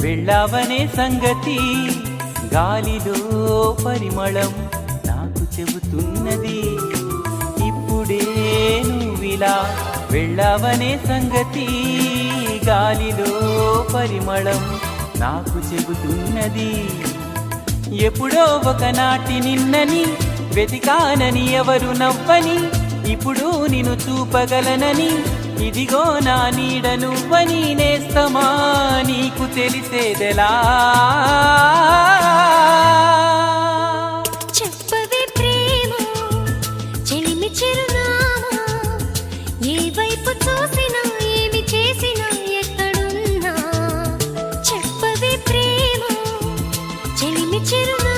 వెళ్ళావనే సంగతి. గాలిలో పరిమళం నాకు చెబుతున్నది. ఇప్పుడే నువ్విలా వెళ్ళావనే సంగతి. గాలిలో పరిమళం నాకు చెబుతున్నది. ఎప్పుడో ఒకనాటి నిన్నని వెతికానని ఎవరు నవ్వని ఇప్పుడు నిన్ను చూపగలనని ఇదిగో నా నీడ నువ్వని నేస్తమా? తెలితేదెలా చెప్పవే ప్రేమ చెలిమి చిరునామా.